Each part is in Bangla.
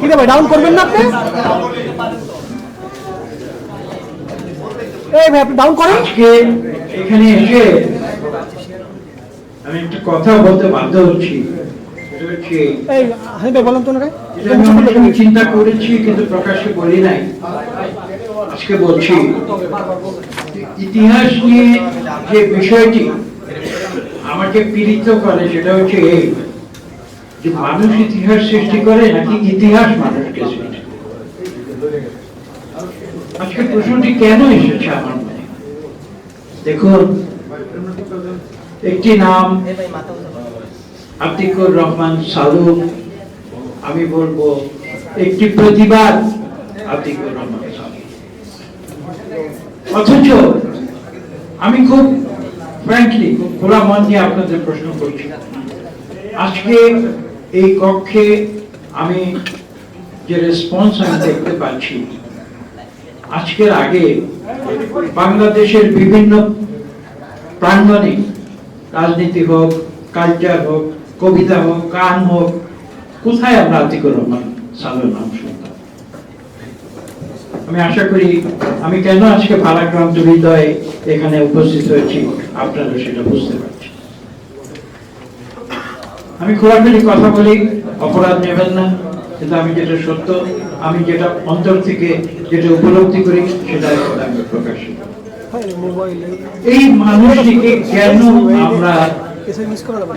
কি ভাই ডাউন করবেন না আপনি? এই ভাই আপনি ডাউন করেন। এখানে এসে আমি একটা কথা বলতে বাধ্য হচ্ছি। সেটা হচ্ছে এই হানি ভাই বলেন তো না আমি চিন্তা করেছি কিন্তু প্রকাশ্যে বলি নাই। আজকে বলছি ইতিহাস নিয়ে যে বিষয়টি আমাকে পীড়িত করে, সেটা হচ্ছে এই যে মানুষ ইতিহাস সৃষ্টি করে নাকি ইতিহাস মানুষকে সৃষ্টি আজকে প্রশ্নটি কেন এসেছে আমার দেখুন, একটি নাম আতিকুর রহমান সালু আমি বলব একটি প্রতিবাদ আতিকুর রহমান সালু অথচ আমি খুব ফ্র্যাঙ্কলি খোলা মন দিয়ে আপনাদের প্রশ্ন করছি। আজকে এই কক্ষে আমি যে রেসপন্স আমি দেখতে পাচ্ছি, আজকের আগে বাংলাদেশের বিভিন্ন প্রাঙ্গণে রাজনীতি হোক কালচার হোক, কবিতা হোক, গান হোক, কোথায় আমরা আতিকুর রহমান নাম শুনতাম আমি আশা করি, আমি কেন আজকে ভারাক্রান্ত হৃদয়ে এখানে উপস্থিত হয়েছি আপনারা সেটা বুঝতে পারছি আমি খোলাখুলি কথা বলি, অপরাধ নেবেন না কিন্তু আমি যেটা সত্য, আমি যেটা অন্তর থেকে যেটা উপলব্ধি করি সেটা আমি এই মানুষটিকে কেন আমরা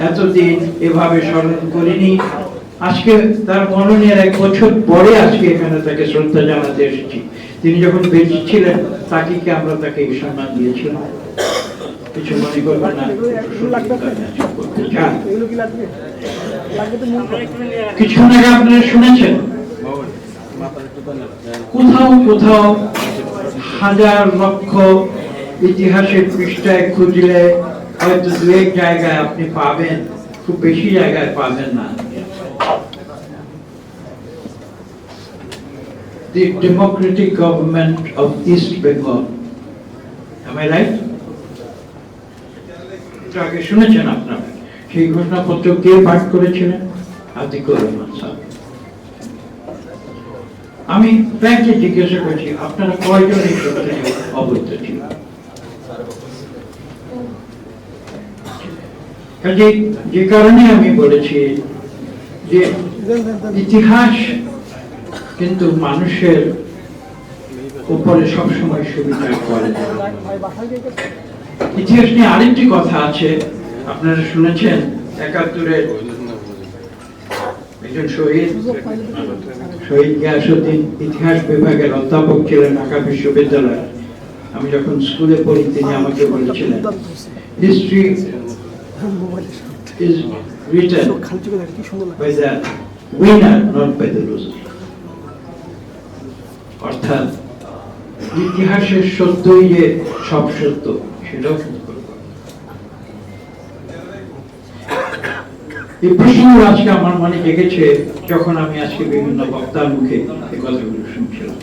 এতদিন এভাবে স্মরণ করিনি? আজকে তার মরণের এক বছর পরে আজকে এখানে তাকে শ্রদ্ধা জানাতে এসেছি। তিনি যখন বেঁচে ছিলেন, তাকে কি আমরা তাকে এই সম্মান দিয়েছিলাম। কিছু মনে করবেন না আগে আপনারা শুনেছেন? কোথাও কোথাও হাজার লক্ষ ইতিহাসের পৃষ্ঠায় খুঁজলে হয়তো দু এক জায়গায় আপনি পাবেন, খুব বেশি জায়গায় পাবেন না। The democratic government of East Bengal. Am I right? আগে শুনেছেন আপনারা সেই ঘোষণাপত্র কে পাঠ করেছিলেন আতিকুর রহমান সাহেব আমি ব্যাংকে জিজ্ঞাসা করছি, আপনারা কয়জন এই সত্যি অবৈধ ছিল যে কারণে আমি বলেছি যে। ইতিহাস কিন্তু মানুষের উপরে সবসময় সুবিধা করে? ইতিহাস নিয়ে আরেকটি কথা আছে, আপনারা শুনেছেন একাত্তরের একজন শহীদ শহীদ গিয়াসুদ্দিন ইতিহাস বিভাগের অধ্যাপক ছিলেন ঢাকা বিশ্ববিদ্যালয়ে আমি যখন স্কুলে পড়ি, তিনি আমাকে বলেছিলেন হিস্ট্রি. অর্থাৎ ইতিহাসের সত্যই যে সব সত্য, সেটাও কিন্তু এই প্রশ্ন আজকে আমার মনে জেগেছে যখন আমি আজকে বিভিন্ন বক্তার মুখে এই কথাগুলো শুনছিলাম।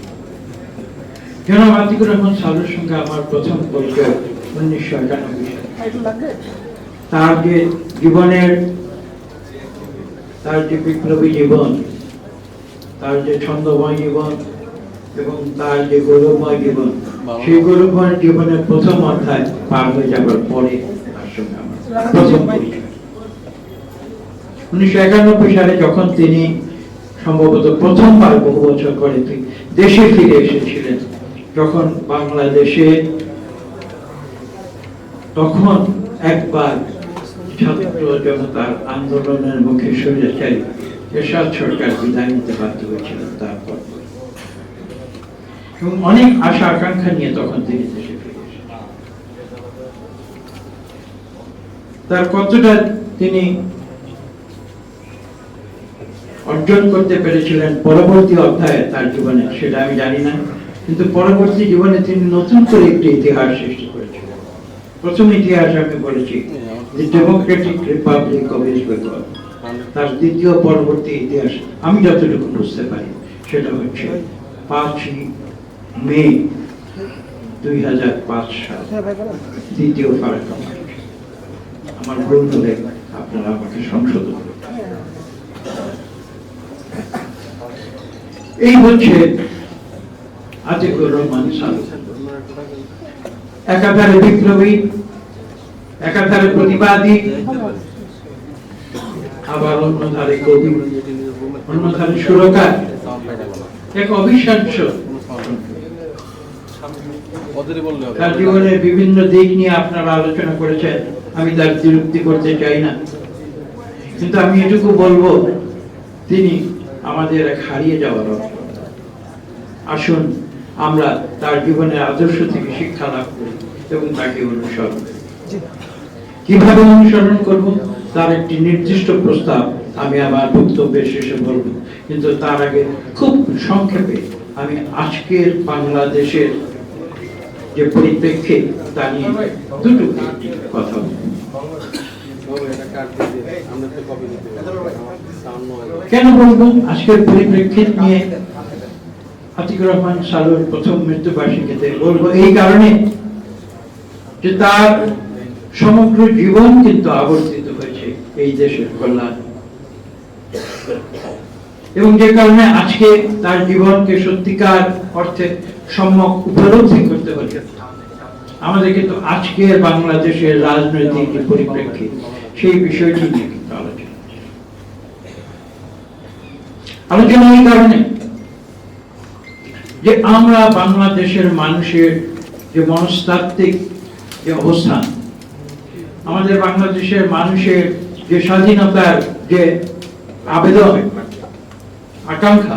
জনাব আতিকুর রহমান সালের সঙ্গে আমার প্রথম পরিচয় উনিশশো একানব্বই তার যে জীবনের, তার যে বিপ্লবী জীবন, তার যে ছন্দময় জীবন এবং তার যে গৌরবময় জীবন, সেই গৌরবময় জীবনের প্রথম অধ্যায় পার হয়ে যাবার পরে তার উনিশশো একানব্বই সালে যখন তিনি সম্ভবত প্রথমবার বহু বছর পরে দেশে ফিরে এসেছিলেন যখন বাংলাদেশে তখন একবার ছাত্র জনতার আন্দোলনের মুখে স্বৈরাচারী এরশাদ সরকার বিদায় নিতে বাধ্য তারপর এবং অনেক আশা আকাঙ্ক্ষা নিয়ে তখন তিনি দেশে ফিরে তার কতটা তিনি অর্জন করতে পেরেছিলেন পরবর্তী অধ্যায়ে তার জীবনে, সেটা আমি জানি না। কিন্তু পরবর্তী জীবনে তিনি নতুন করে একটি ইতিহাস সৃষ্টি করেছিলেন। প্রথম ইতিহাস আমি বলেছি যে ডেমোক্রেটিক রিপাবলিক অফ ইস্ট তার দ্বিতীয় পরবর্তী ইতিহাস, আমি যতটুকু বুঝতে পারি, সেটা হচ্ছে পাঁচই মে দুই হাজার পাঁচ সাল দ্বিতীয়। আমার ভুল আপনারা আমাকে সংশোধন এই হচ্ছে আতিকুর রহমান সালু। একাধারে বিপ্লবী, একাধারে প্রতিবাদী, আবার অন্যধারে কবি, অন্যধারে সুরকার। এক অবিশ্বাস্য ওদেরই বললে হবে তার জীবনের বিভিন্ন দিক নিয়ে আপনারা আলোচনা করেছেন, আমি তার বিরক্তি করতে চাই না। কিন্তু আমি এটুকু বলব, তিনি আমাদের এক হারিয়ে যাওয়ার আসুন, আমরা তার জীবনের আদর্শ থেকে শিক্ষা লাভ করি এবং তাকে অনুসরণ করি। কীভাবে অনুসরণ করব? তার একটি নির্দিষ্ট প্রস্তাব আমি আমার বক্তব্যের শেষে বলব। কিন্তু তার আগে খুব সংক্ষেপে আমি আজকের বাংলাদেশের যে পরিপ্রেক্ষিত, তা নিয়ে দুটো কথা। কেন বলব আজকের পরিপ্রেক্ষিত নিয়ে আতিকুর রহমান সালুর প্রথম মৃত্যুবার্ষিকীতে বলব এই কারণে যে তার সমগ্র জীবন কিন্তু আবর্তিত হয়েছে এই দেশের কল্যাণ এবং যে কারণে আজকে তার জীবনকে সত্যিকার অর্থে সম্যক উপলব্ধি করতে হচ্ছে আমাদের কিন্তু আজকের বাংলাদেশের রাজনৈতিক পরিপ্রেক্ষিত, সেই বিষয়টি নিয়ে কিন্তু আলোচনা এই কারণে যে আমরা বাংলাদেশের মানুষের যে মনস্তাত্ত্বিক যে অবস্থান, আমাদের বাংলাদেশের মানুষের যে স্বাধীনতার যে আবেদন, আকাঙ্ক্ষা,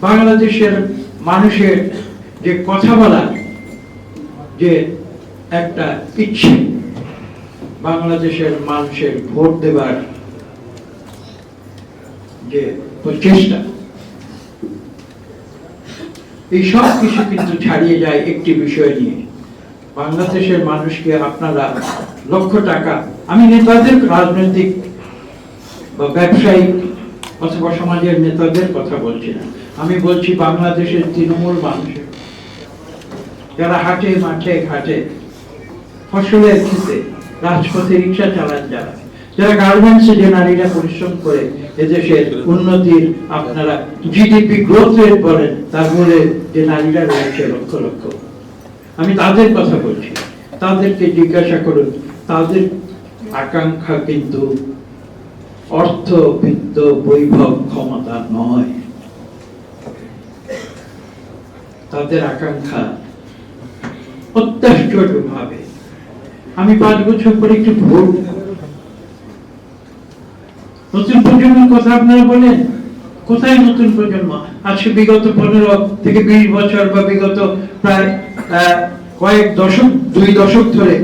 বাংলাদেশের মানুষের যে কথা বলার যে একটা ইচ্ছে, বাংলাদেশের মানুষের ভোট দেবার যে প্রচেষ্টা, এই সব কিছু কিন্তু ছাড়িয়ে যায় একটি বিষয় নিয়ে। বাংলাদেশের মানুষকে আপনারা লক্ষ টাকা, আমি নেতাদের রাজনৈতিক বা ব্যবসায়িক অথবা সমাজের নেতাদের কথা বলছি না আমি বলছি বাংলাদেশের তৃণমূল মানুষের যারা হাটে, মাঠে, ঘাটে, ফসলের ক্ষেতে রাজপথে রিক্সা চালান যারা যারা গার্মেন্টসে যে নারীরা পরিশ্রম করে এদেশের উন্নতির আপনারা জিডিপি গ্রোথ রেট বলেন, তার মূলে যে নারীরা রয়েছে লক্ষ লক্ষ। আমি তাদের কথা বলছি, তাদেরকে জিজ্ঞাসা করুন, তাদের আকাঙ্ক্ষা কিন্তু অর্থ বিত্ত বৈভব ক্ষমতা নয়। তাদের আকাঙ্ক্ষা অত্যাশ্চর্য ভাবে আমি পাঁচ বছর পরে একটু ভোট নতুন প্রজন্মের কথা আপনারা বলেন, কোথায় নতুন প্রজন্ম? আজকে বিগত পনেরো থেকে বিশ বছর বা বিগত প্রায় কয়েক দশক, দুই দশক ধরে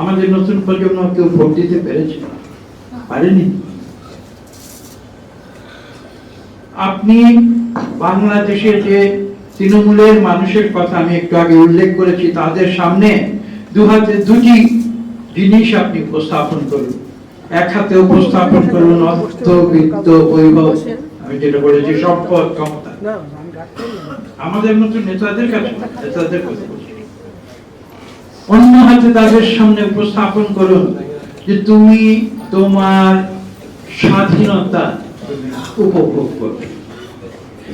আমাদের নতুন প্রজন্ম কেউ ভোট দিতে পেরেছে পারেনি। আপনি বাংলাদেশে যে তৃণমূলের মানুষের কথা আমি একটু আগে উল্লেখ করেছি, তাদের সামনে দু হাতে দুটি জিনিস আপনি উপস্থাপন করুন। এক হাতে উপস্থাপন করুন অর্থ বিত্ত, বৈভব, আমি যেটা বলেছি সম্পদ, ক্ষমতা। আমাদের মতো নেতাদের কাছে, নেতাদের কথা অন্য হাতে তাদের সামনে উপস্থাপন করুন যে তুমি তোমার স্বাধীনতা উপভোগ করবে।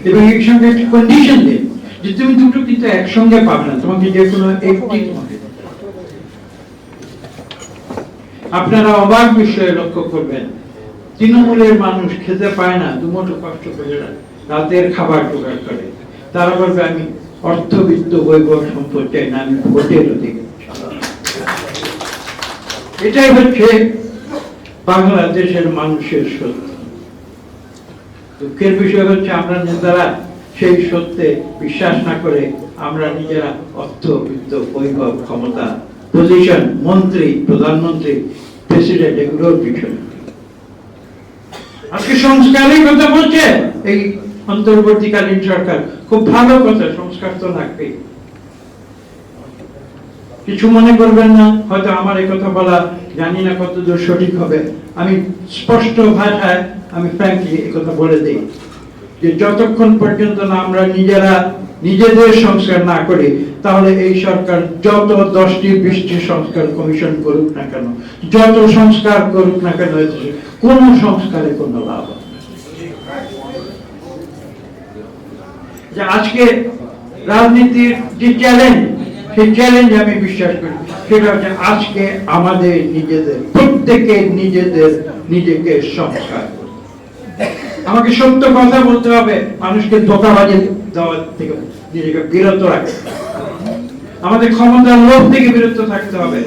এবং এর সঙ্গে কন্ডিশন দিন। যে তুমি দুটো কিন্তু একসঙ্গে পাবে না, তোমাকে যে কোনো একটি আপনারা অবাক বিষয়ে লক্ষ্য করবেন, তৃণমূলের মানুষ খেতে পায় না, দুমুঠো কষ্ট করে রাতের খাবার জোগাড় করে। তারা বলবে, আমি অর্থবিত্ত বৈভব সম্পদ চাই না, আমি ভোটের অধিকার। এটাই হচ্ছে বাংলাদেশের মানুষের সত্য। দুঃখের বিষয় হচ্ছে, আমরা নেতারা সেই সত্যে বিশ্বাস না করে আমরা নিজেরা অর্থ, বিত্ত, বৈভব, ক্ষমতা পজিশন মন্ত্রী, প্রধানমন্ত্রী প্রেসিডেন্ট এগুলোর পিছনে আজকে সংস্কারের কথা বলছে। এই অন্তর্বর্তীকালীন সরকার খুব ভালো কথা, সংস্কার তো লাগবেই কিছু মনে করবেন না, হয়তো আমার এই কথা বলা জানি না কতদূর সঠিক হবে। আমি স্পষ্ট ভাষায়, আমি ফ্র্যাঙ্কলি কথা বলে দিই। যে যতক্ষণ পর্যন্ত না আমরা নিজেরা নিজেদের সংস্কার না করে, তাহলে এই সরকার যত দশটি বিশটি সংস্কার কমিশন করুক না কেন, যত সংস্কার করুক না কেন কোন সংস্কারে কোনো লাভ যে আজকে রাজনীতির যে চ্যালেঞ্জ সেই চ্যালেঞ্জ আমি বিশ্বাস করি, সেটা হচ্ছে আজকে আমাদের নিজেদের প্রত্যেকের নিজেদের নিজেকে সংস্কার। আমাকে সত্য কথা বলতে হবে। মানুষকে ধোকাবাজি দেওয়ার থেকে নিজেকে বিরত রাখতে। আমাদের ক্ষমতার লোভ থেকে বিরত থাকতে হবে।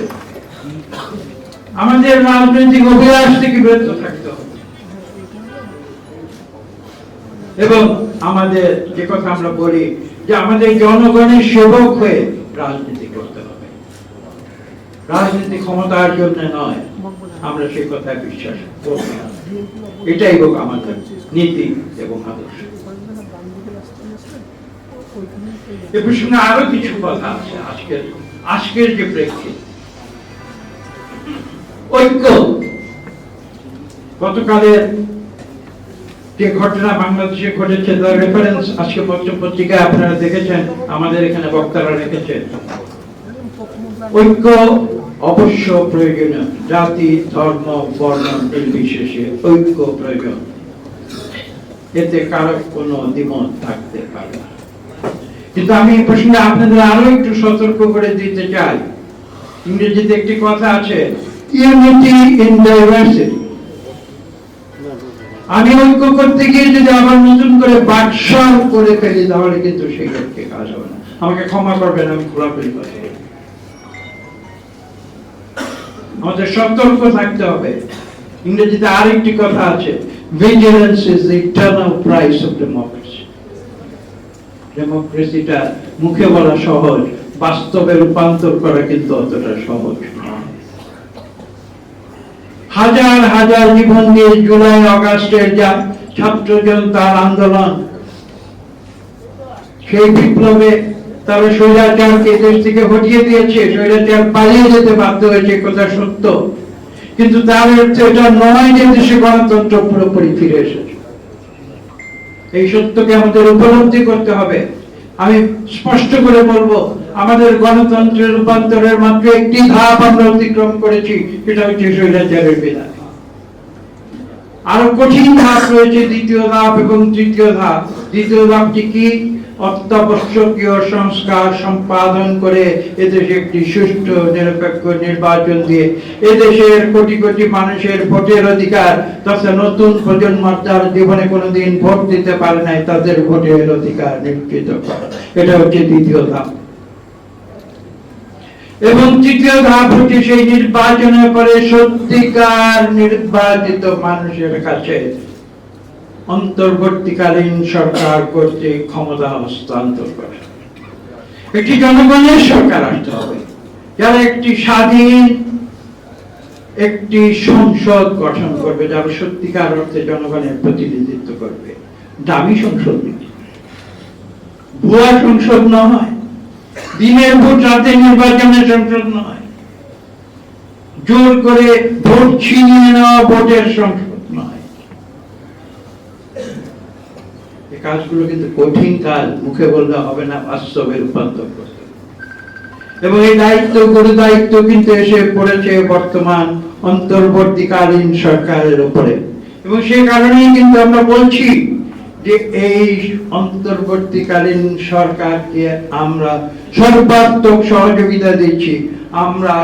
আমাদের রাজনৈতিক অভিলাষ থেকে বিরত থাকতে হবে। এবং আমাদের যে কথা আমরা বলি, যে আমাদের জনগণের সেবক হয়ে রাজনীতি করতে হবে। রাজনীতি ক্ষমতার জন্য নয়, আমরা সেই কথায় বিশ্বাস করি না। এটাই হোক আমাদের নীতি এবং আদর্শ। এ প্রসঙ্গে আরও কিছু কথা আছে আজকের আজকের যে প্রেক্ষিত। ঐক্য। গতকালের যে ঘটনা বাংলাদেশে ঘটেছে, তার রেফারেন্স আজকে পত্র পত্রিকায় আপনারা দেখেছেন, আমাদের এখানে বক্তারা রেখেছেন। ঐক্য অবশ্য প্রয়োজনীয় জাতি, ধর্ম, বর্ণ, নির্বিশেষে ঐক্য, প্রয়োজন। এতে কারও কোনো দ্বিমত থাকতে পারে না। কিন্তু আমি এই প্রসঙ্গে আপনাদের আরও একটু সতর্ক করে দিতে চাই। ইংরেজিতে একটি কথা আছে ইউনিটি ইন ডাইভার্সিটি আমি ঐক্য করতে গিয়ে যদি আবার নতুন করে বাকশাল করে ফেলি, তাহলে কিন্তু সেই লক্ষ্যে কাজ হবে না। আমাকে ক্ষমা করবেন, আমি খোলাখুলি কথা আমাদের সতর্ক থাকতে হবে। ইংরেজিতে আরেকটি কথা আছে vigilance is the price of democracy ডেমোক্রেসিটা মুখে বলা সহজ, বাস্তবে রূপান্তর করা কিন্তু অতটা সহজ হাজার হাজার জীবন দিয়ে জুলাই অগাস্টের যা ছাত্র জনতার আন্দোলন, সেই বিপ্লবে তারা স্বৈরাচারকে দেশ থেকে হটিয়ে দিয়েছে স্বৈরাচার পালিয়ে যেতে বাধ্য হয়েছে, কথা সত্য। কিন্তু তার অর্থ এটা নয় যে দেশে গণতন্ত্র পুরোপুরি ফিরে এসেছে। এই সত্যকে আমাদের উপলব্ধি করতে হবে। আমি স্পষ্ট করে বলব, আমাদের গণতন্ত্রের রূপান্তরের মাত্র একটি ধাপ আমরা অতিক্রম করেছি, সেটা হচ্ছে স্বৈরাচারের বিদায় আরও কঠিন ধাপ রয়েছে, দ্বিতীয় ধাপ এবং তৃতীয় ধাপ। দ্বিতীয় ধাপটি কি? অত্যাবশ্যকীয় সংস্কার সম্পাদন করে এদেশে একটি সুষ্ঠু, নিরপেক্ষ নির্বাচন দিয়ে এদেশের কোটি কোটি মানুষের ভোটের অধিকার তথা নতুন প্রজন্ম যার জীবনে কোনোদিন ভোট দিতে পারে নাই, তাদের ভোটের অধিকার নিশ্চিত এটা হচ্ছে দ্বিতীয় ধাপ। এবং তৃতীয় ধাপ হচ্ছে সেই নির্বাচনের পরে সত্যিকার নির্বাচিত মানুষের কাছে অন্তর্বর্তীকালীন সরকার কর্তৃক ক্ষমতা হস্তান্তর করে। একটি জনগণের সরকার আসতে হবে। যারা একটি স্বাধীন, একটি সংসদ গঠন করবে, যারা সত্যিকার অর্থে জনগণের প্রতিনিধিত্ব করবে, দামি সংসদ। ভুয়া সংসদ নয়। দিনের ভোট রাতে নির্বাচনের সংসদ নয়। জোর করে ভোট ছিনিয়ে নেওয়া ভোটের সংসদ নয় এই কাজগুলো কিন্তু কঠিন কাজ, মুখে বললে হবে না, বাস্তবে রূপান্তর করতে এবং এই দায়িত্ব, গুরু দায়িত্ব কিন্তু এসে পড়েছে বর্তমান অন্তর্বর্তীকালীন সরকারের উপরে। এবং সেই কারণেই কিন্তু আমরা বলছি যে এই অন্তর্বর্তীকালীন সরকারকে আমরা সর্বাত্মক সহযোগিতা দিচ্ছি। আমরা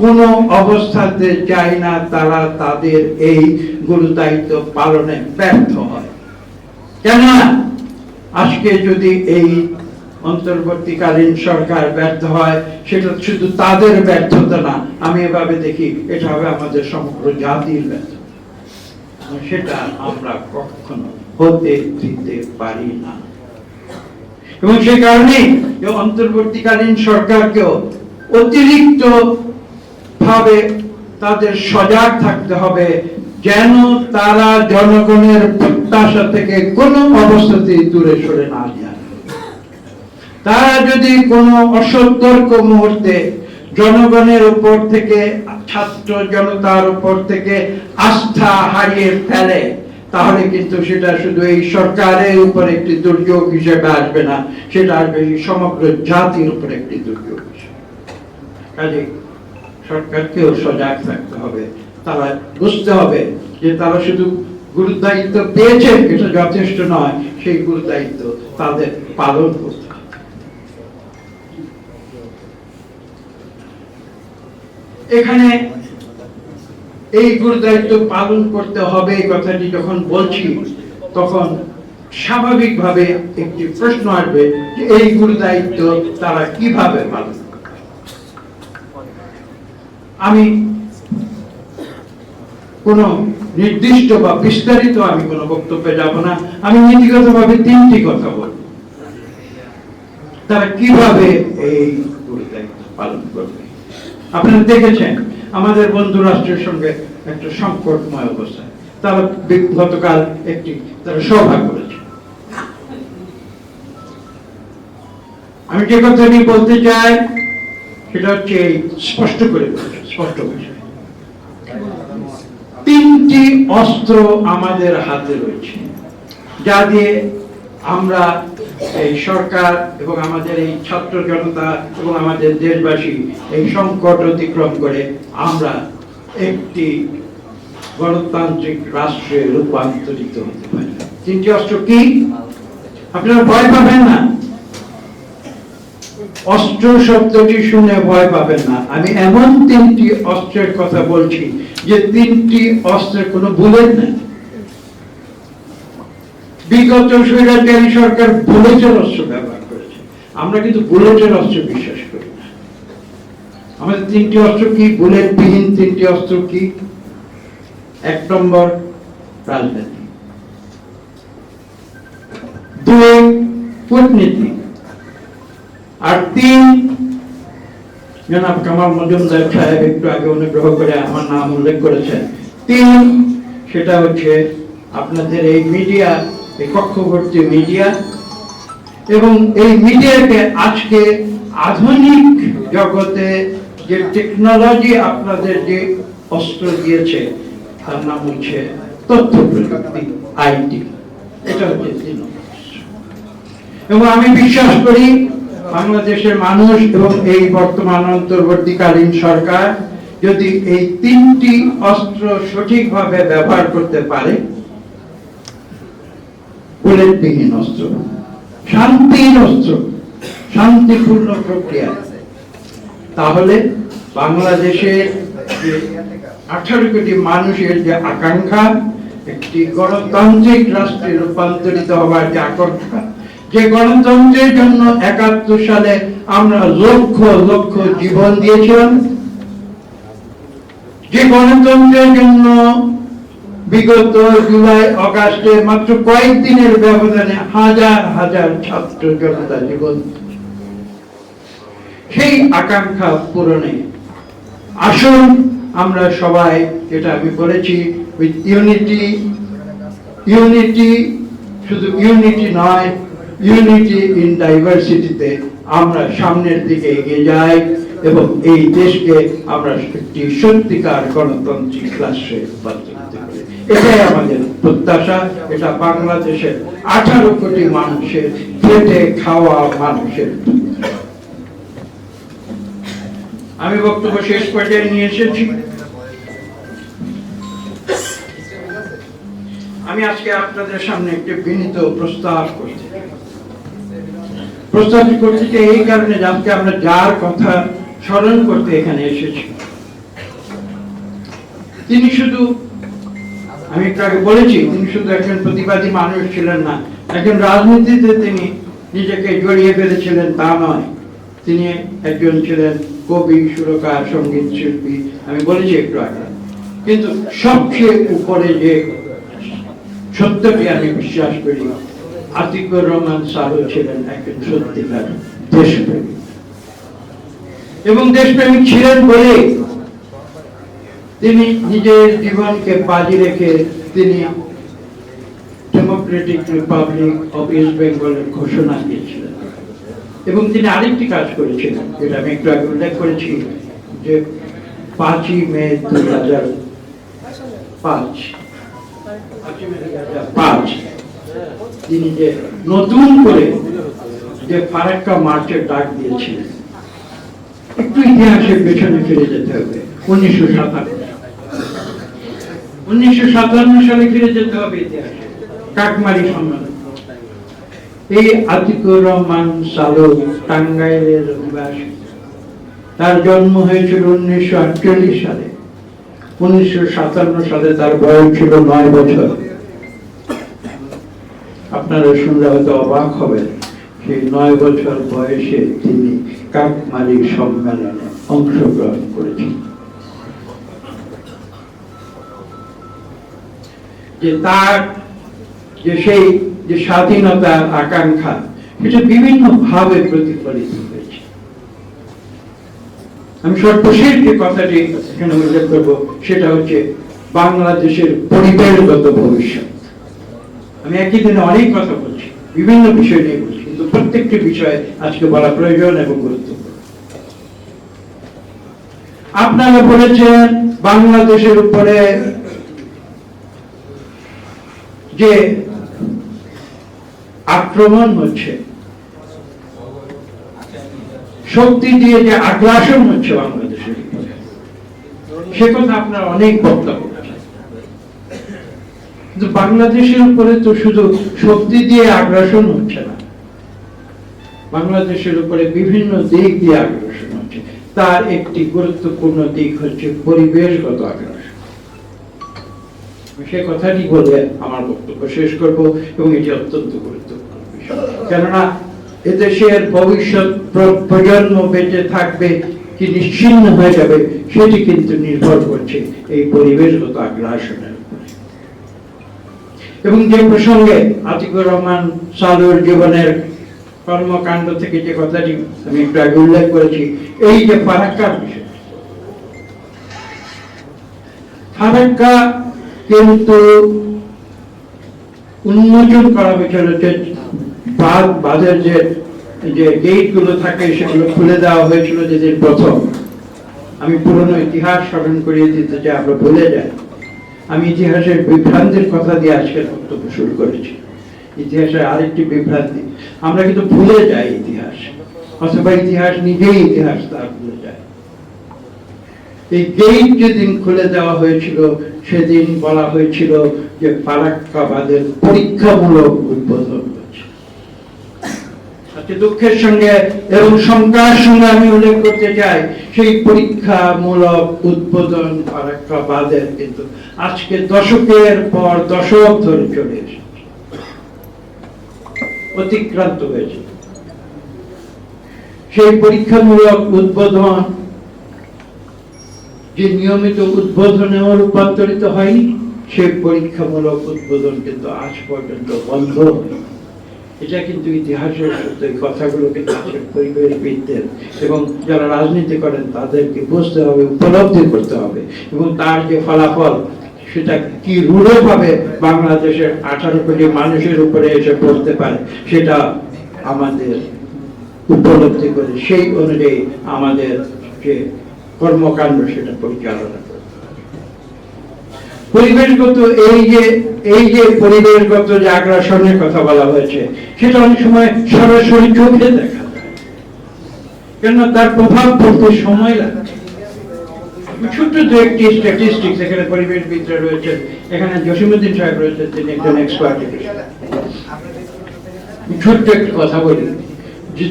কোন অবস্থাতে চাই না, তারা তাদের এই গুরু দায়িত্ব পালনে ব্যর্থ হয় কেননা, আজকে যদি এই অন্তর্বর্তীকালীন সরকার ব্যর্থ হয়, সেটা শুধু তাদের ব্যর্থতা না, আমি এভাবে দেখি, এটা হবে আমাদের সমগ্র জাতির ব্যর্থতা। সেটা আমরা কখনো হতে দিতে পারি না। এবং সে কারণে অন্তর্বর্তীকালীন সরকারকেও অতিরিক্ত ভাবে তাদের সজাগ থাকতে হবে যেন তারা জনগণের প্রত্যাশা থেকে কোনো অবস্থাতেই দূরে সরে না যায়। তারা যদি কোনো অসতর্ক মুহূর্তে জনগণের উপর থেকে, ছাত্র জনতার উপর থেকে আস্থা হারিয়ে ফেলে, তাহলে কিন্তু সেটা শুধু এই সরকারের উপর একটি দুর্যোগ হিসেবে আসবে না, সেটা আসবে এই সমগ্র জাতির উপর একটি দুর্যোগ হিসেবে। কাজে সরকারকেও সজাগ থাকতে হবে। তারা বুঝতে হবে যে তারা শুধু গুরুদায়িত্ব পেয়েছেন, এটা যথেষ্ট নয়, সেই গুরুদায়িত্ব তাদের পালন করতে এখানে এই গুরুদায়িত্ব পালন করতে হবে, এই কথাটি যখন বলছি, তখন স্বাভাবিকভাবে একটি প্রশ্ন আসবে যে এই গুরুদায়িত্ব তারা কীভাবে পালন আমি কোন নির্দিষ্ট বা বিস্তারিত আমি কোন বক্তব্যে যাব না। আমি নীতিগতভাবে তিনটি কথা বলব তারা কীভাবে এই পালন করবে? আপনারা দেখেছেন, আমাদের বন্ধু রাষ্ট্রের সঙ্গে একটা সংকটময় অবস্থা। তারা গতকাল একটি তারা সভা করেছে। আমি যে কথা কথাটি বলতে চাই, সেটা হচ্ছে এই স্পষ্ট করে স্পষ্ট বিষয় তিনটি অস্ত্র আমাদের হাতে রয়েছে, যা দিয়ে আমরা এই সরকার এবং আমাদের এই ছাত্র জনতা এবং আমাদের দেশবাসী এই সংকট অতিক্রম করে আমরা একটি গণতান্ত্রিক রাষ্ট্রে রূপান্তরিত হতে পারি। তিনটি অস্ত্র কি? আপনারা ভয় পাবেন না। অস্ত্র শব্দটি শুনে ভয় পাবেন না। আমি এমন তিনটি অস্ত্রের কথা বলছি যে তিনটি অস্ত্রের কোনো বুলেট নেই। বিগত স্বৈরাচারী সরকার বুলেটের অস্ত্র ব্যবহার করেছে। আমরা কিন্তু বুলেটের অস্ত্র বিশ্বাস করি না। আমাদের তিনটি অস্ত্র কি বুলেট বিহীন তিনটি অস্ত্র কি? এক নম্বর রাজনীতি দুই, কূটনীতি। আর তিন, জনাব মজুমদার সাহেব একটু আগে অনুগ্রহ করে আমার নাম উল্লেখ করেছেন তিন, সেটা হচ্ছে আপনাদের এই মিডিয়া এই মিডিয়া এবং এই মিডিয়াকে আজকে আধুনিক জগতে যে টেকনোলজি আপনাদের যে অস্ত্র দিয়েছে, তার নাম হচ্ছে তথ্য প্রযুক্তি আইটি এটা হচ্ছে। এবং আমি বিশ্বাস করি বাংলাদেশের মানুষ এবং এই বর্তমান অন্তর্বর্তীকালীন সরকার যদি এই তিনটি অস্ত্র সঠিকভাবে ব্যবহার করতে পারে, বুলেটবিহীন অস্ত্র, শান্তির অস্ত্র, শান্তিপূর্ণ প্রক্রিয়া, তাহলে বাংলাদেশের যে আঠারো কোটি মানুষের যে আকাঙ্ক্ষা, একটি গণতান্ত্রিক রাষ্ট্রে রূপান্তরিত হওয়ার যে আকাঙ্ক্ষা যে গণতন্ত্রের জন্য একাত্তর সালে আমরা লক্ষ লক্ষ জীবন দিয়েছিলাম। যে গণতন্ত্রের জন্য বিগত জুলাই, অগাস্টে মাত্র কয়েকদিনের ব্যবধানে হাজার হাজার ছাত্র জনতা জীবন সেই আকাঙ্ক্ষা পূরণে আসুন আমরা সবাই, যেটা আমি বলেছি উইথ ইউনিটি ইউনিটি শুধু ইউনিটি নয় ইউনিটি ইন ডাইভার্সিটিতে আমরা সামনের দিকে এগিয়ে যাই এবং এই দেশকে আমরা একটি সত্যিকার গণতান্ত্রিক রাষ্ট্রে এটাই আমাদের প্রত্যাশা। এটা বাংলাদেশের আঠারো কোটি মানুষের খেটে খাওয়া মানুষের আমি বক্তব্য শেষ পর্যায়ে নিয়ে এসেছি। আমি আজকে আপনাদের সামনে একটি বিনীত প্রস্তাব করতে চাই। প্রস্তাবটি করতে চাই এই কারণে যে আজকে আমরা যার কথা স্মরণ করতে এখানে এসেছি। তিনি শুধু, আমি একটু বলেছি, তিনি শুধু একজন প্রতিবাদী মানুষ ছিলেন না, একজন রাজনীতিতে তিনি নিজেকে জড়িয়ে ফেলেছিলেন, তা নয়। তিনি একজন ছিলেন কবি, সুরকার, সংগীত শিল্পী, আমি বলেছি একটু আগে। কিন্তু সবচেয়ে উপরে যে সত্যটি আমি বিশ্বাস করি আতিকুর রহমান সাহু ছিলেন একজন সত্যিকার দেশপ্রেমী এবং দেশপ্রেমিক ছিলেন বলে তিনি নিজের জীবনকে বাজি রেখে তিনি ডেমোক্রেটিক রিপাবলিক অফ ইস্ট বেঙ্গলের ঘোষণা দিয়েছিলেন। এবং তিনি আরেকটি কাজ করেছিলেন, যেটা আমি একটু আগে উল্লেখ করেছি, যে পাঁচই মে দু হাজার পাঁচ। হাজার পাঁচ। তিনি যে নতুন করে যে ফারাক্কা মার্চের ডাক দিয়েছিলেন, একটু ইতিহাসের পেছনে ফিরে যেতে হবে, উনিশশো সাতান্ন উনিশশো সাতান্ন সালে ফিরে যেতে হবে ইতিহাসে, কাকমারি সম্মেলন। এই আতিকুর রহমান সালু টাঙ্গাইলের অধিবাসী, তার জন্ম হয়েছিল উনিশশো আটচল্লিশ সালে। উনিশশো সাতান্ন সালে তার বয়স ছিল নয় বছর। আপনারা শুনলে হয়তো অবাক হবেন সেই নয় বছর বয়সে তিনি কাকমারি সম্মেলনে অংশগ্রহণ করেছেন। যে তার, যে সেই, যে স্বাধীনতার আকাঙ্ক্ষা, সেটা বিভিন্ন ভাবে প্রতিফলিত হয়েছে। আমি সর্বশেষ যে কথাটি এখানে উল্লেখ করব, সেটা হচ্ছে বাংলাদেশের পরিবেশগত ভবিষ্যৎ। আমি একই দিনে অনেক কথা বলছি, বিভিন্ন বিষয় নিয়ে বলছি, কিন্তু প্রত্যেকটি বিষয় আজকে বলা প্রয়োজন এবং গুরুত্বপূর্ণ আপনারা বলেছেন বাংলাদেশের উপরে যে আক্রমণ হচ্ছে, শক্তি দিয়ে যে আগ্রাসন হচ্ছে বাংলাদেশের সে কথা আপনারা অনেক বক্তব্য। কিন্তু বাংলাদেশের উপরে তো শুধু শক্তি দিয়ে আগ্রাসন হচ্ছে না। বাংলাদেশের উপরে বিভিন্ন দিক দিয়ে আগ্রাসন হচ্ছে। তার একটি গুরুত্বপূর্ণ দিক হচ্ছে পরিবেশগত আগ্রাসন। সে কথাটি বলে আমার বক্তব্য শেষ করব এবং এটি অত্যন্ত গুরুত্বপূর্ণ বিষয়। কেননা এদেশের ভবিষ্যৎ প্রজন্ম বেঁচে থাকবে কি নিশ্চিন্ন হয়ে যাবে, সেটি কিন্তু নির্ভর করছে এই পরিবেশগত আগ্রাসনের এবং যে প্রসঙ্গে আতিকুর রহমান সালুর জীবনের কর্মকাণ্ড থেকে যে কথাটি আমি একটু আগে উল্লেখ করেছি, এই যে ফারাক্কার ফারাক্কা কিন্তু উন্মোচন করা হয়েছিল যে বাঁধ বাঁধের যে যে গেটগুলো থাকে, সেগুলো খুলে দেওয়া হয়েছিল যেদিন প্রথম। আমি পুরনো ইতিহাস স্মরণ করিয়ে দিতে চাই, আমরা ভুলে যাই। আমি ইতিহাসের বিভ্রান্তির কথা দিয়ে আজকের বক্তব্য শুরু করেছি। ইতিহাসের আরেকটি বিভ্রান্তি। আমরা কিন্তু ভুলে যাই ইতিহাস। অথবা ইতিহাস নিজেই ইতিহাস তার ভুলে যায়। এই গেট যেদিন খুলে দেওয়া হয়েছিল, সেদিন বলা হয়েছিল যে ফারাক্কাবাদের পরীক্ষামূলক আজকে দুঃখের সঙ্গে এবং শঙ্কার সঙ্গে আমি উল্লেখ করতে চাই, সেই পরীক্ষামূলক উদ্বোধন ফারাক্কাবাদের কিন্তু আজকে দশকের পর দশক ধরে চলে এসেছে অতিক্রান্ত হয়েছে সেই পরীক্ষামূলক উদ্বোধন, যে নিয়মিত উদ্বোধনেও রূপান্তরিত হয়নি সে পরীক্ষামূলক উদ্বোধন কিন্তু আজ পর্যন্ত বন্ধ হয়নি। এটা কিন্তু ইতিহাসের এই কথাগুলো কিন্তু পরিবেশবিদদের এবং যারা রাজনীতি করেন তাদেরকে বুঝতে হবে, উপলব্ধি করতে হবে এবং তার যে ফলাফল, সেটা কি রূঢ়ভাবে বাংলাদেশের আঠারো কোটি মানুষের উপরে এসে পড়তে পারে, সেটা আমাদের উপলব্ধি করে, সেই অনুযায়ী আমাদের যে কর্মকাণ্ড, সেটা পরিচালনা। পরিবেশগত এই যে এই যে পরিবেশগত যে আগ্রাসনের কথা বলা হয়েছে, সেটা অনেক সময় সরাসরি চোখে দেখা কেননা তার প্রভাব পড়তে সময় লাগে। ছোট্ট দু একটি স্ট্যাটিস্টিক্স এখানে পরিবেশবিদরা রয়েছেন। এখানে জসিমুদ্দিন সাহেব রয়েছেন, তিনি একজন এক্সপার্ট ছোট্ট একটি কথা বলি।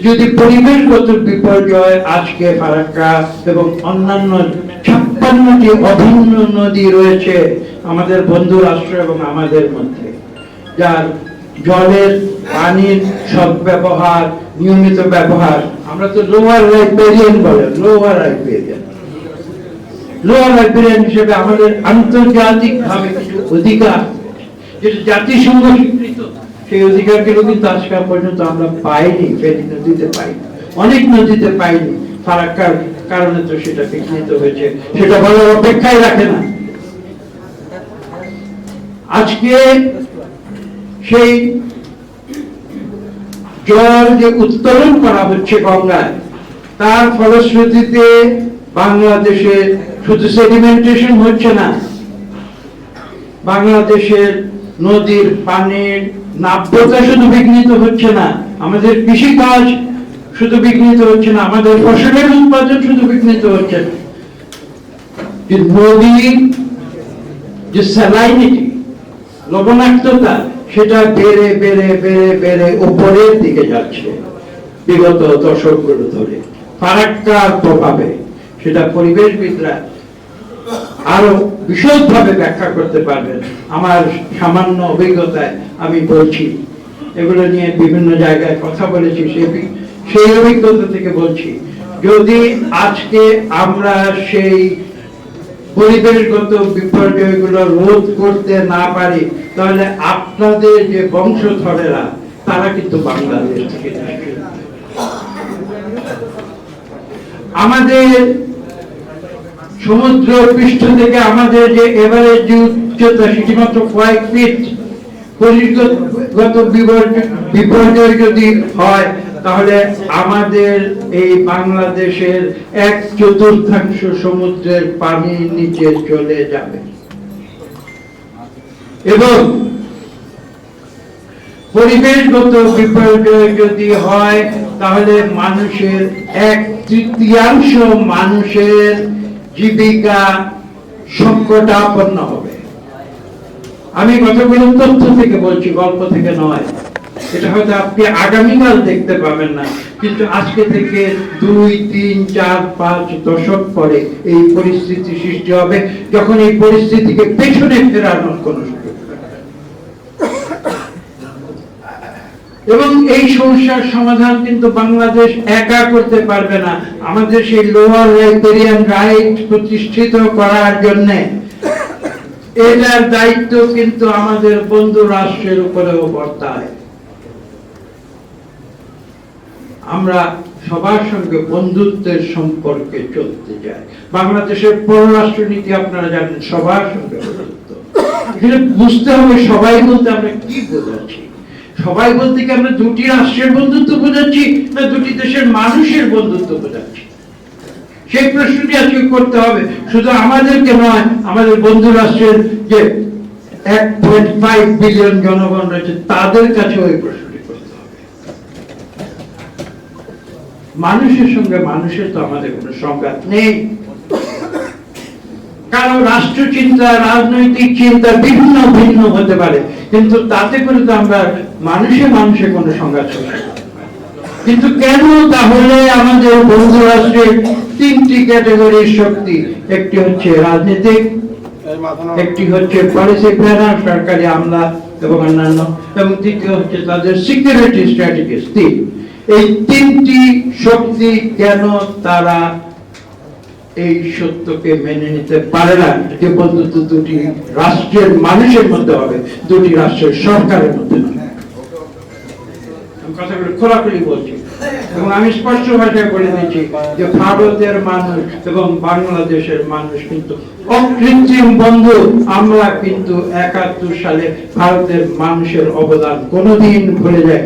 যদি পরিবেশগত বিপর্যয় আজকে ফারাক্কা এবং অন্যান্য ছাপ্পান্নটি অভিন্ন নদী রয়েছে আমাদের বন্ধু রাষ্ট্র এবং আমাদের মধ্যে, যার জলের, পানির সব ব্যবহার, নিয়মিত ব্যবহার, আমরা তো লোয়ার রাইপেরিয়ান বলে লোয়ার রাইপেরিয়ান লোয়ার রাইপেরিয়ান হিসেবে আমাদের আন্তর্জাতিক ভাবে কিছু অধিকার, যেটা জাতিসংঘ স্বীকৃত, সেই অধিকারগুলো কিন্তু আজকে পর্যন্ত আমরা পাইনি ফেরি নদীতে পাইনি, অনেক নদীতে পাইনি, ফারাক্কার কারণে তো সেটা বিঘ্নিত হয়েছে। সেটা বলার অপেক্ষায় রাখে না। আজকে সেই জল যে উত্তোলন করা হচ্ছে গঙ্গায়, তার ফলশ্রুতিতে বাংলাদেশে শুধু সেডিমেন্টেশন হচ্ছে না, বাংলাদেশের নদীর পানির নাব্যতা শুধু বিঘ্নিত হচ্ছে না। আমাদের কৃষিকাজ শুধু বিঘ্নিত হচ্ছে না, আমাদের ফসলের উৎপাদন শুধু বিঘ্নিত হচ্ছে। না যে স্যালাইনিটি লবণাক্ততা, সেটা বেড়ে বেড়ে বেড়ে বেড়ে উপরের দিকে যাচ্ছে বিগত দশকগুলো ধরে। ফারাক্কার প্রভাবে সেটা পরিবেশবিদরা আরও বিশদভাবে ব্যাখ্যা করতে পারবেন। আমার সামান্য অভিজ্ঞতায় আমি বলছি, এগুলো নিয়ে বিভিন্ন জায়গায় কথা বলেছি বি- সেই অভিজ্ঞতা থেকে বলছি, যদি আজকে আমরা সেই পরিবেশগত বিপর্যয়গুলো রোধ করতে না পারি, তাহলে আপনাদের যে বংশধরেরা, তারা কিন্তু বাংলাদেশ থেকে আমাদের সমুদ্র পৃষ্ঠ থেকে আমাদের যে এভারেজ যে উচ্চতা কয়েক ফিট পরিবেশগত বিপর্যয় যদি হয় তাহলে আমাদের এই বাংলাদেশের এক চতুর্থাংশ সমুদ্রের পানির নিচে চলে যাবে। এবং পরিবেশগত বিপর্যয় যদি হয়, তাহলে মানুষের এক তৃতীয়াংশ মানুষের জীবিকা সংকটাপন্ন হবে। আমি কতগুলো তথ্য থেকে বলছি, গল্প থেকে নয়। এটা হয়তো আপনি আগামীকাল দেখতে পাবেন না, কিন্তু আজকে থেকে দুই, তিন, চার, পাঁচ দশক পরে এই পরিস্থিতি সৃষ্টি হবে, যখন এই পরিস্থিতিকে পেছনে ফেরানোর কোনো এবং এই সমস্যার সমাধান কিন্তু বাংলাদেশ একা করতে পারবে না। আমাদের সেই লোয়ার রাইপেরিয়ান রাইট প্রতিষ্ঠিত করার জন্য। এটার দায়িত্ব কিন্তু আমাদের বন্ধু রাষ্ট্রের উপরেও বর্তায়। আমরা সবার সঙ্গে বন্ধুত্বের সম্পর্কে চলতে চাই। বাংলাদেশের পররাষ্ট্র নীতি আপনারা জানেন, সবার সঙ্গে বুঝতে হবে সবাই বলতে আমরা কি বোঝাচ্ছি। সবাই বলতে কি আমরা দুটি রাষ্ট্রের বন্ধুত্ব বোঝাচ্ছি না দুটি দেশের মানুষের বন্ধুত্ব বোঝাচ্ছি? সেই প্রশ্নটি আজকে করতে হবে। শুধু আমাদেরকে নয়, আমাদের বন্ধু রাষ্ট্রের যে এক পয়েন্ট ফাইভ বিলিয়ন জনগণ রয়েছে, তাদের কাছে ওই প্রশ্নটি করতে হবে মানুষের সঙ্গে মানুষের তো আমাদের কোনো সংঘাত নেই। কারণ রাষ্ট্র চিন্তা রাজনৈতিক চিন্তা বিভিন্ন ভিন্ন হতে পারে। কিন্তু তাতে করে তো আমরা মানুষে মানুষে কোনো সংঘাত কিন্তু কেন তাহলে আমাদের বন্ধু রাষ্ট্রের তিনটি ক্যাটাগরির শক্তি? একটি হচ্ছে রাজনীতিক। একটি হচ্ছে পলিসি প্ল্যানার সরকারি আমলা এবং অন্যান্য, এবং তৃতীয় হচ্ছে তাদের সিকিউরিটি স্ট্র্যাটেজিস্ট এই তিনটি শক্তি কেন তারা এই সত্যকে মেনে নিতে পারে না? বন্ধুত্ব দুটি রাষ্ট্রের মানুষের মধ্যে হবে, দুটি রাষ্ট্রের সরকারের মধ্যে কথাগুলো বলছি। এবং আমি স্পষ্ট ভাষায় বলে দিচ্ছি যে ভারতের মানুষ এবং বাংলাদেশের মানুষ কিন্তু অকৃত্রিম বন্ধু। আমরা কিন্তু একাত্তর সালে ভারতের মানুষের অবদান কোনোদিন ভুলে যাই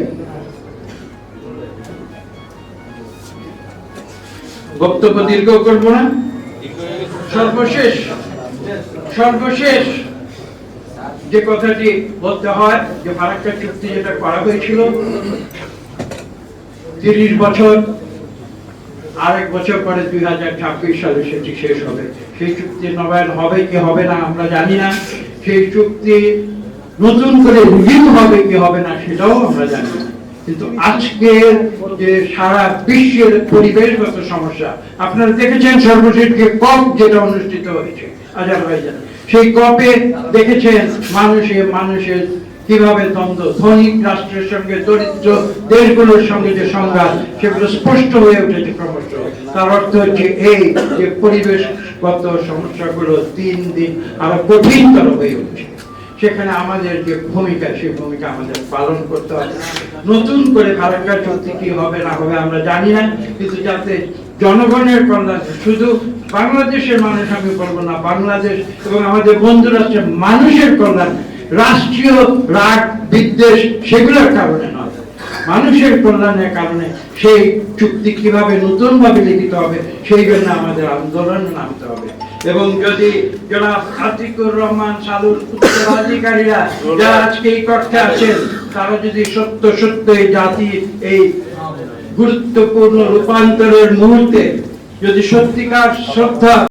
বক্তব্য দীর্ঘ করব না সর্বশেষ সর্বশেষ যে কথাটি বলতে হয়, যে ফারাক্কা চুক্তি যেটা করা হয়েছিল, তিরিশ বছর, আরেক বছর পরে দুই হাজার ছাব্বিশ সালে সেটি শেষ হবে। সেই চুক্তি নবায়ন হবে কি হবে না আমরা জানি না। সেই চুক্তি নতুন করে রিভিউ হবে কি হবে না সেটাও আমরা জানি না। কিন্তু যে সারা বিশ্বের পরিবেশগত সমস্যা, আপনারা দেখেছেন কপ যেটা অনুষ্ঠিত হয়েছে সেই কপে দেখেছেন মানুষে মানুষের কীভাবে দ্বন্দ্ব ধনিক রাষ্ট্রের সঙ্গে দরিদ্র দেশগুলোর সঙ্গে যে সংঘাত, সেগুলো স্পষ্ট হয়ে উঠেছে ক্রমশ। তার অর্থ হচ্ছে এই যে পরিবেশগত সমস্যাগুলো দিন দিন আরও কঠিনতর হয়ে উঠছে। সেখানে আমাদের যে ভূমিকা সেই ভূমিকা আমাদের পালন করতে হবে। নতুন করে ফারাক্কা চুক্তি কি হবে, না হবে, আমরা জানি না। কিন্তু যাতে জনগণের কল্যাণ, শুধু বাংলাদেশের মানুষ, আমি বলব না, বাংলাদেশ এবং আমাদের বন্ধু রাষ্ট্রের মানুষের কল্যাণ, রাষ্ট্রীয় রাগ, বিদ্বেষ, সেগুলোর কারণে নয়। মানুষের কল্যাণের কারণে সেই চুক্তি কীভাবে নতুন ভাবে লিখিত হবে, সেই জন্য আমাদের আন্দোলন নামতে হবে। এবং যদি জনাব আতিকুর রহমান সালুর উত্তরাধিকারীরা যারা আজকে এই কক্ষে আছেন তারা যদি সত্য সত্য এই জাতি এই গুরুত্বপূর্ণ রূপান্তরের মুহূর্তে যদি সত্যিকার শ্রদ্ধা